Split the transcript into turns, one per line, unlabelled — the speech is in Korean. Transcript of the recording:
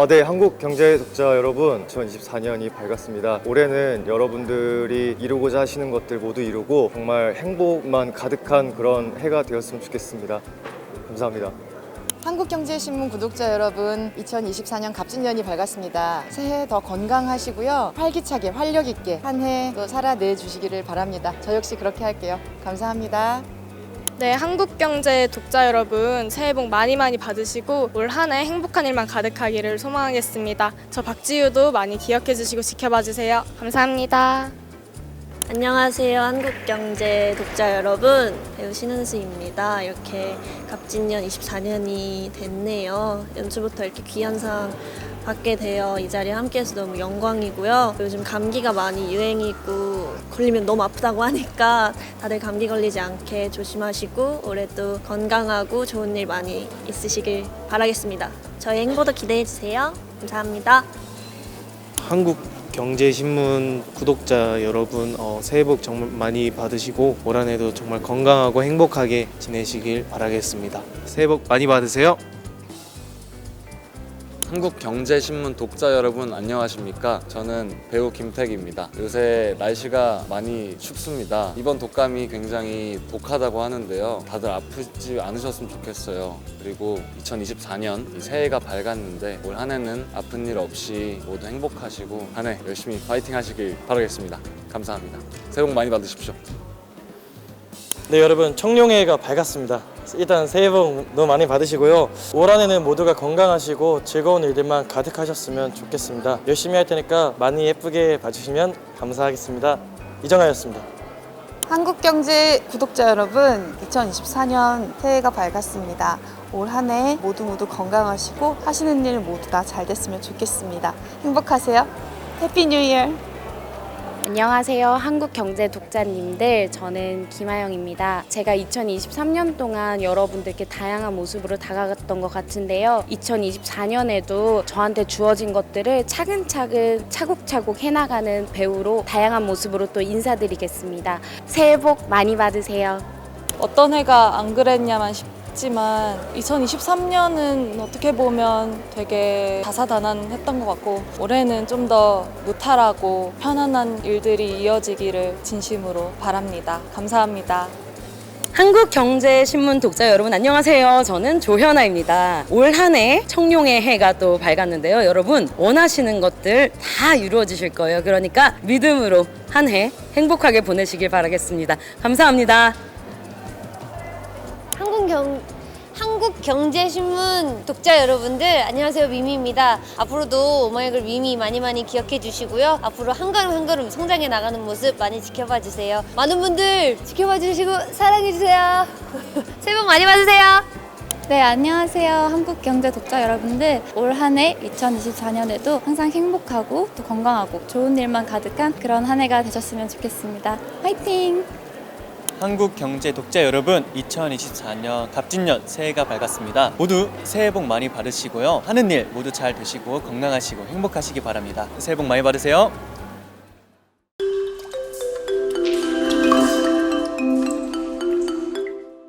아, 네, 한국 경제 독자 여러분, 2024년이 밝았습니다. 올해는 여러분들이 이루고자 하시는 것들 모두 이루고 정말 행복만 가득한 그런 해가 되었으면 좋겠습니다. 감사합니다.
한국경제신문 구독자 여러분, 2024년 갑진년이 밝았습니다. 새해 더 건강하시고요. 활기차게 활력 있게 한 해 또 살아내 주시기를 바랍니다. 저 역시 그렇게 할게요. 감사합니다.
네, 한국경제 독자 여러분 새해 복 많이 많이 받으시고 올 한 해 행복한 일만 가득하기를 소망하겠습니다. 저 박지우도 많이 기억해 주시고 지켜봐 주세요. 감사합니다.
안녕하세요. 한국경제 독자 여러분. 배우 신은수입니다. 이렇게 갑진년 24년이 됐네요. 연초부터 이렇게 귀한 상 받게 되어 이 자리에 함께해서 너무 영광이고요. 요즘 감기가 많이 유행이고 걸리면 너무 아프다고 하니까 다들 감기 걸리지 않게 조심하시고 올해도 건강하고 좋은 일 많이 있으시길 바라겠습니다. 저희 행보도 기대해 주세요. 감사합니다.
한국 경제신문 구독자 여러분 어, 새해 복 정말 많이 받으시고 올 한해도 정말 건강하고 행복하게 지내시길 바라겠습니다. 새해 복 많이 받으세요.
한국경제신문 독자 여러분 안녕하십니까? 저는 배우 김택입니다. 요새 날씨가 많이 춥습니다. 이번 독감이 굉장히 독하다고 하는데요. 다들 아프지 않으셨으면 좋겠어요. 그리고 2024년 이 새해가 밝았는데 올 한 해는 아픈 일 없이 모두 행복하시고 한 해 열심히 파이팅 하시길 바라겠습니다. 감사합니다. 새해 복 많이 받으십시오.
네 여러분 청룡회가 밝았습니다. 일단 새해 복 너무 많이 받으시고요. 올 한해는 모두가 건강하시고 즐거운 일들만 가득하셨으면 좋겠습니다. 열심히 할 테니까 많이 예쁘게 봐주시면 감사하겠습니다. 이정아였습니다.
한국경제 구독자 여러분, 2024년 새해가 밝았습니다. 올 한 해 모두 모두 건강하시고 하시는 일 모두 다 잘 됐으면 좋겠습니다. 행복하세요. 해피 뉴 이어!
안녕하세요. 한국 경제 독자님들. 저는 김아영입니다. 제가 2023년 동안 여러분들께 다양한 모습으로 다가갔던 것 같은데요. 2024년에도 저한테 주어진 것들을 차근차근 차곡차곡 해나가는 배우로 다양한 모습으로 또 인사드리겠습니다. 새해 복 많이 받으세요.
어떤 해가 안 그랬냐만 싶 지만 2023년은 어떻게 보면 되게 다사다난했던 것 같고 올해는 좀 더 무탈하고 편안한 일들이 이어지기를 진심으로 바랍니다. 감사합니다.
한국경제신문 독자 여러분 안녕하세요. 저는 조현아입니다. 올 한 해 청룡의 해가 또 밝았는데요. 여러분 원하시는 것들 다 이루어지실 거예요. 그러니까 믿음으로 한 해 행복하게 보내시길 바라겠습니다. 감사합니다.
한국경 한국경제신문 독자 여러분들 안녕하세요 미미입니다. 앞으로도 오마이걸 미미 많이 많이 기억해 주시고요. 앞으로 한 걸음 한 걸음 성장해 나가는 모습 많이 지켜봐 주세요. 많은 분들 지켜봐 주시고 사랑해 주세요. 새해 복 많이 받으세요.
네, 안녕하세요. 한국 경제 독자 여러분들. 올 한 해 2024년에도 항상 행복하고 또 건강하고 좋은 일만 가득한 그런 한 해가 되셨으면 좋겠습니다. 화이팅!
한국 경제 독자 여러분 2024년 갑진년 새해가 밝았습니다. 모두 새해 복 많이 받으시고요. 하는 일 모두 잘 되시고 건강하시고 행복하시기 바랍니다. 새해 복 많이 받으세요.